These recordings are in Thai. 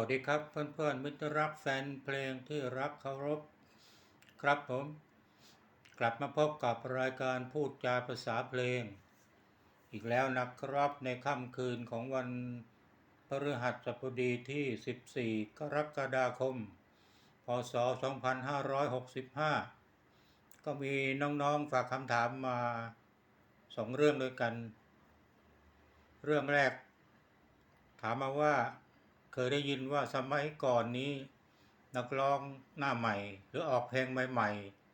วัสดีครับเพื่อนๆมิตรรักแฟนเพลงที่รักเคารพ ครับผม กลับมาพบกับรายการพูดจาภาษาเพลง อีกแล้วนะครับในค่ำคืนของวันพฤหัสบดีที่ 14 กรกฎาคม พศ 2565 ก็มีน้องๆฝากคำถามมาสองเรื่องด้วยกัน เรื่องแรก ถามมาว่า เคยได้ยินว่าสมัยก่อนนี้ นักร้องหน้าใหม่ หรือออกเพลงใหม่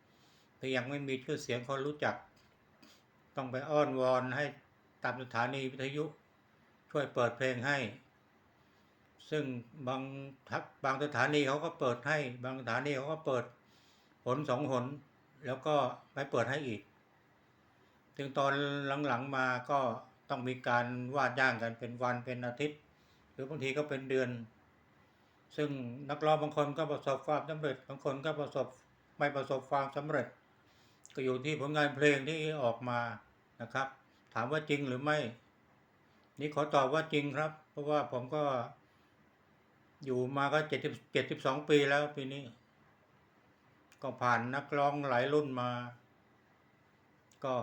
ๆแต่ยังไม่มีชื่อเสียงคนรู้จัก ต้องไปอ้อนวอนให้ตามสถานีวิทยุช่วยเปิดเพลงให้ ซึ่งบางบางสถานีเขาก็เปิดให้ บางสถานีเขาก็เปิดหนสองหน แล้วก็ไม่เปิดให้อีก ถึงตอนหลังๆมาก็ต้องมีการว่าจ้างกันเป็นวันเป็นอาทิตย์ หรือบางทีก็เป็นเดือน ซึ่งนักร้องบางคนก็ประสบความสำเร็จ บางคนก็ประสบไม่ประสบความสำเร็จ ก็อยู่ที่ผลงานเพลงที่ออกมานะครับ ถามว่าจริงหรือไม่ นี่ขอตอบว่าจริงครับ เพราะว่าผมก็อยู่มาก็เจ็ดสิบเจ็ดสิบสองปีแล้วปีนี้ ก็ผ่านนักร้องหลายรุ่นมา ก็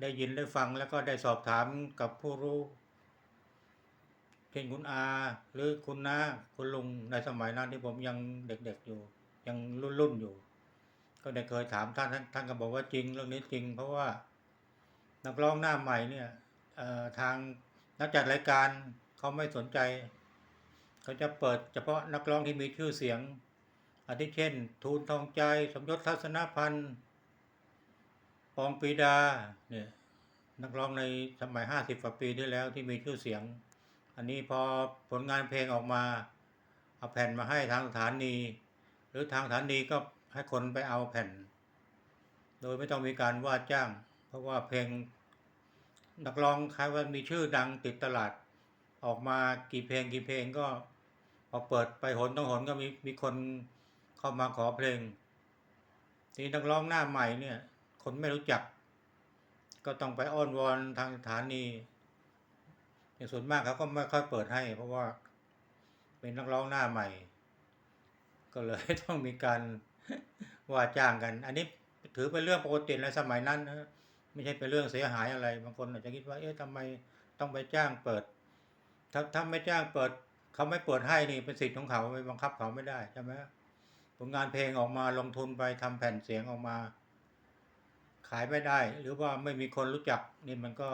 ได้ยินได้ฟังแล้วก็ได้สอบถามกับผู้รู้ ช่นคุณอาหรือคุณน้าคุณลุงในสมัยนั้นที่ผมยังเด็กๆอยู่ ยังรุ่นๆอยู่ ก็ได้เคยถามท่านท่านท่านก็บอกว่าจริงเรื่องนี้จริง เพราะว่านักร้องหน้าใหม่เนี่ยทางนักจัดรายการเขาไม่สนใจ เขาจะเปิดเฉพาะนักร้องที่มีชื่อเสียงอาทิเช่น ทูลทองใจ สมยศทัศนพันธ์ปองปีดาเนี่ยนักร้องในสมัยห้าสิบกว่าปีที่แล้วที่มีชื่อเสียง อันนี้พอผลงานเพลงออกมาเอาแผ่นมาให้ทางสถานี หรือทางสถานีก็ให้คนไปเอาแผ่น โดยไม่ต้องมีการว่าจ้าง เพราะว่าเพลงนักร้องคล้ายว่ามีชื่อดังติดตลาด ออกมากี่เพลงกี่เพลงก็พอเปิดไปหนต้องหนก็มีมีคนเข้ามาขอเพลง ทีนักร้องหน้าใหม่เนี่ย คนไม่รู้จัก ก็ต้องไปอ้อนวอนทางสถานี ในส่วนมากเขาก็ไม่ค่อยเปิดให้ เพราะว่าเป็นนักร้องหน้าใหม่ ก็เลยต้องมีการว่าจ้างกัน อันนี้ถือเป็นเรื่องปกติในสมัยนั้นนะไม่ใช่เป็นเรื่องเสียหายอะไร บางคนอาจจะคิดว่า เอ๊ะทำไมต้องไปจ้างเปิด ถ้าถ้าไม่จ้างเปิด เขาไม่เปิดให้นี่เป็นสิทธิ์ของเขาไปบังคับเขาไม่ได้ใช่ไหมผลงานเพลงออกมาลงทุนไปทำแผ่นเสียงออกมา ขายไม่ได้ หรือว่าไม่มีคนรู้จักนี่มันก็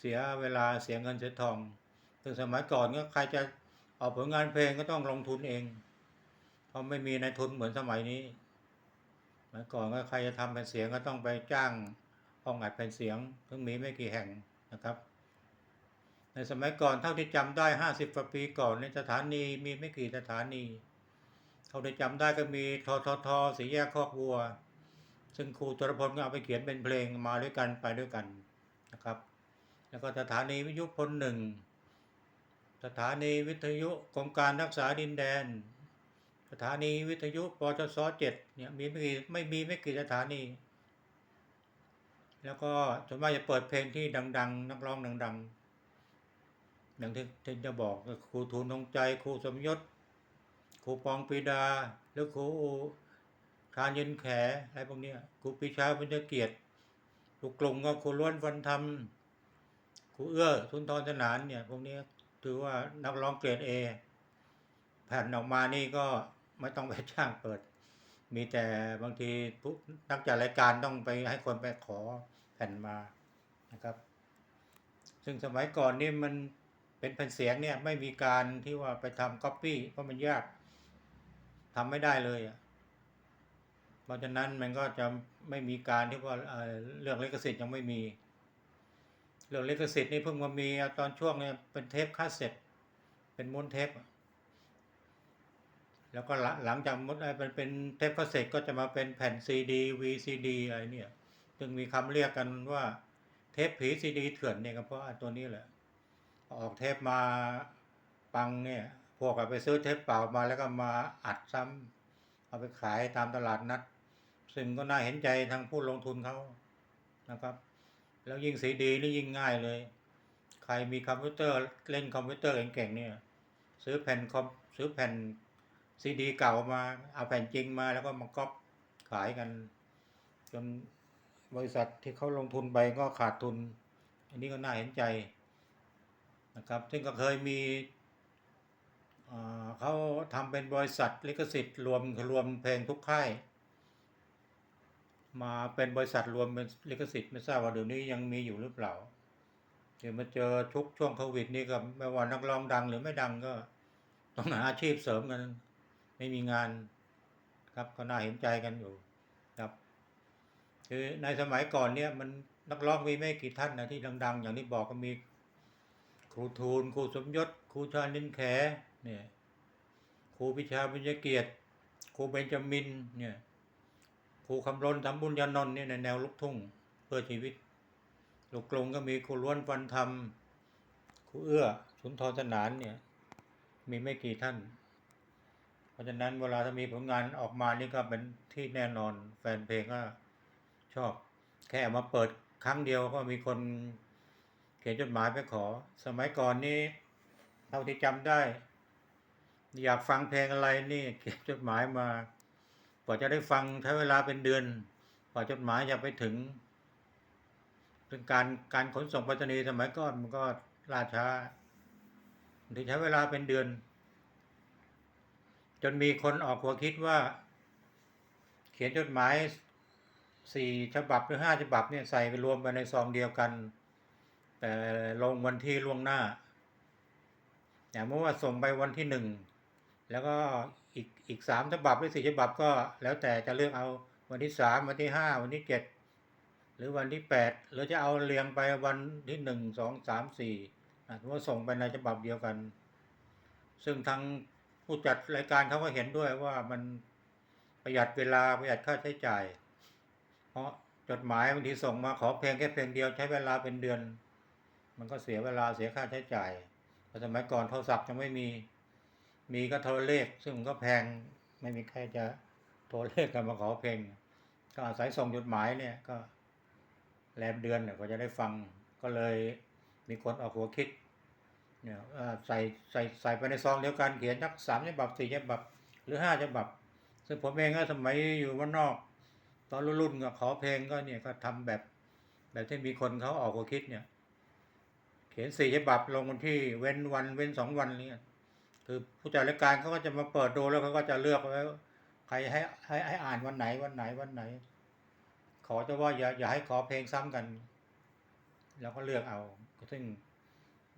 เสียเวลาเสียเงินเสียทองถึงสมัยก่อนก็ใครจะออกผลงานเพลงก็ต้องลงทุนเอง เพราะไม่มีในายทุนเหมือนสมัยนี้สมัยก่อนก็ใครจะทำแผ่นเสียงก็ต้องไปจ้างห้องอัดแผ่นเสียงซึ่งมีไม่กี่แห่งนะครับ ในสมัยก่อนเท่าที่จำได้ห้าสิบกว่าปีก่อนในสถานีมีไม่กี่สถานี เท่าที่จำได้ก็มีทททสีแยกคอกวัว ซึ่งครูตรพลก็เอาไปเขียนเป็นเพลงมาด้วยกันไปด้วยกันนะครับ แล้วก็สถานีวิทยุพลหนึ่ง สถานีวิทยุกรมการรักษาดินแดน สถานีวิทยุปตสเจ็ดเนี่ยมีไม่กี่ไม่มีไม่กี่สถานี แล้วก็ส่วนมากจะเปิดเพลงที่ดัง ๆ นักร้องดังๆอย่างที่ที่จะบอกครูทูลทองใจครูสมยศครูปองปีดาหรือครูทานเย็นแขอะไรพวกนี้ครูปีชาบุญเกียรติลูกลุ่มก็ครูล้วนวันธรรม รูเอื้อทุนทรสนานเนี่ยพวกนี้ถือว่านักร้องเกรดเอแผ่นออกมานี่ก็ไม่ต้องไปจ้างเปิด มีแต่บางทีผู้นักจัดรายการต้องไปให้คนไปขอแผ่นมานะครับ ซึ่งสมัยก่อนนี่มันเป็นแผ่นเสียงเนี่ยไม่มีการที่ว่าไปทำก๊อปปี้เพราะมันยากทำไม่ได้เลยอะเพราะฉะนั้นมันก็จะไม่มีการที่ว่าเอ่อเรื่องลิขสิทธิ์ยังไม่มี เรื่องลิขสิทธิ์นี่เพิ่งมามีตอนช่วงเนี่ยเป็นเทปคาสเซ็ตเป็นม้วนเทปแล้วก็หลังจากมุดเป็นเป็นเทปคาสเซ็ตก็จะมาเป็นแผ่นซีดี VCD อะไรเนี่ยซึ่งมีคำเรียกกันว่าเทปผีซีดีเถื่อนเนี่ยก็เพราะตัวนี้แหละ ออกเทปมาปังเนี่ย พวกก็ไปซื้อเทปเปล่ามาแล้วก็มาอัดซ้ำเอาไปขายตามตลาดนัด ซึ่งก็น่าเห็นใจทางผู้ลงทุนเขานะครับ แล้วยิ่งซีดีนี่ยิ่งง่ายเลย ใครมีคอมพิวเตอร์เล่นคอมพิวเตอร์เก่งๆเนี่ย ซื้อแผ่นคอมซื้อแผ่นซีดีเก่ามาเอาแผ่นจริงมาแล้วก็มาก๊อปขายกัน จนบริษัทที่เขาลงทุนไปก็ขาดทุน อันนี้ก็น่าเห็นใจนะครับ ซึ่งก็เคยมีเอ่อเขาทำเป็นบริษัทลิขสิทธิ์รวมรวมเพลงทุกค่าย มาเป็นบริษัทรวมเป็นลิขสิทธิ์ไม่ทราบว่าเดี๋ยวนี้ยังมีอยู่หรือเปล่า เดี๋ยวมาเจอทุกช่วงโควิดนี่ก็ไม่ว่านักร้องดังหรือไม่ดังก็ต้องหาอาชีพเสริมกัน ไม่มีงานครับก็น่าเห็นใจกันอยู่ครับคือในสมัยก่อนเนี่ยมันนักร้องมีไม่กี่ท่านนะที่ดัง ๆ อย่างที่บอกก็มีครูทูลครูสมยศครูชานินแขเนี่ยครูพิชาบุญเกียรติครูเบญจามินเนี่ย ครูคำรณสำบุญยานนท์เนี่ยในแนวลูกทุ่งเพื่อชีวิต ลูกกลงก็มีครูล้วนฟันธรรมครูเอื้อสุนทรสนานเนี่ย มีไม่กี่ท่าน เพราะฉะนั้นเวลาถ้ามีผลงานออกมานี่ก็เป็นที่แน่นอน แฟนเพลงก็ชอบ แค่มาเปิดครั้งเดียวก็มีคนเขียนจดหมายไปขอ สมัยก่อนนี่เท่าที่จำได้ อยากฟังเพลงอะไรนี่เขียนจดหมายมา ว่าจะได้ฟังใช้เวลาเป็นเดือน กว่าจดหมายจะไปถึงเป็นการการขนส่งไปรษณีย์สมัยก่อนมันก็ล่าช้าบางทีใช้เวลาเป็นเดือน จนมีคนออกหัวคิดว่า เขียนจดหมายสี่ฉบับหรือห้าฉบับเนี่ยใส่ไปรวมไปในซองเดียวกัน แต่ลงวันที่ล่วงหน้าอย่างเมื่อว่าส่งไปวันที่หนึ่งแล้วก็ อีกอีกสามฉบับหรือสี่ฉบับก็แล้วแต่จะเลือกเอาวันที่สามวันที่ห้าวันที่เจ็ดหรือวันที่แปดหรือจะเอาเรียงไปวันที่หนึ่งสองสามสี่อะถือว่าส่งไปในฉบับเดียวกัน ซึ่งทางผู้จัดรายการเขาก็เห็นด้วยว่ามันประหยัดเวลาประหยัดค่าใช้จ่าย เพราะจดหมายบางทีส่งมาขอเพลงแค่เพลงเดียวใช้เวลาเป็นเดือน มันก็เสียเวลาเสียค่าใช้จ่ายสมัยก่อนโทรศัพท์ยังไม่มี มีก็โทรเลข ซึ่งก็แพงไม่มีใครจะโทรเลขกันมาขอเพลง ก็อาศัยส่งจดหมายเนี่ยก็แรมเดือนเนี่ยก็จะได้ฟังก็เลยมีคนออกหัวคิดเนี่ยใส่ใส่ใส่ไปในซองเดียวกันเขียนสักสามฉบับสี่ฉบับ หรือห้าฉบับ ซึ่งผมเองก็สมัยอยู่ว่านนอก ตอนรุ่นๆก็ขอเพลงก็เนี่ยก็ทำแบบ แบบที่มีคนเขาออกหัวคิดเนี่ย เขียนสี่ฉบับลงวันที่เว้นวันเว้นสองวันเนี่ย คือผู้จัดรายการเขาก็จะมาเปิดดูแล้วเขาก็จะเลือกไว้ว่าใครให้ให้ให้อ่านวันไหนวันไหนวันไหน ขอจะว่าอย่าอย่าให้ขอเพลงซ้ำกัน แล้วก็เลือกเอา ซึ่ง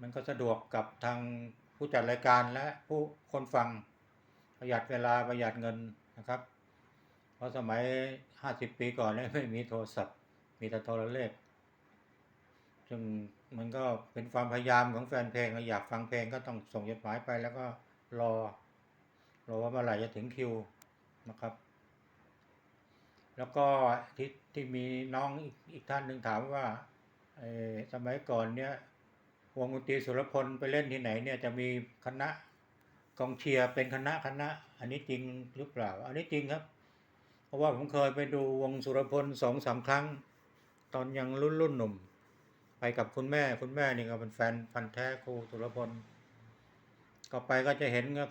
มันก็สะดวกกับทางผู้จัดรายการและผู้คนฟังประหยัดเวลาประหยัดเงินนะครับ เพราะสมัยห้าสิบปีก่อนเนี่ยไม่มีโทรศัพท์ มีแต่โทรเลขซึ่ง มันก็เป็นความพยายามของแฟนเพลงอยากฟังเพลงก็ต้องส่งจดหมายไปแล้วก็รอ รอว่าเมื่อไหร่จะถึงคิวนะครับ แล้วก็ที่ที่มีน้องอีกอีกท่านหนึ่งถามว่าอสมัยก่อนเนี่ยวงดนตรีสุรพลไปเล่นที่ไหนเนี่ยจะมีคณะกองเชียร์เป็นคณะคณะ อันนี้จริงหรือเปล่า อันนี้จริงครับ เพราะว่าผมเคยไปดูวงสุรพลสองสามครั้ง ตอนยังรุ่นรุ่นหนุ่ม ไปกับคุณแม่คุณแม่นี่ก็เป็นแฟนพันธ์แท้ครูสุรพลก็ไปก็จะเห็นก็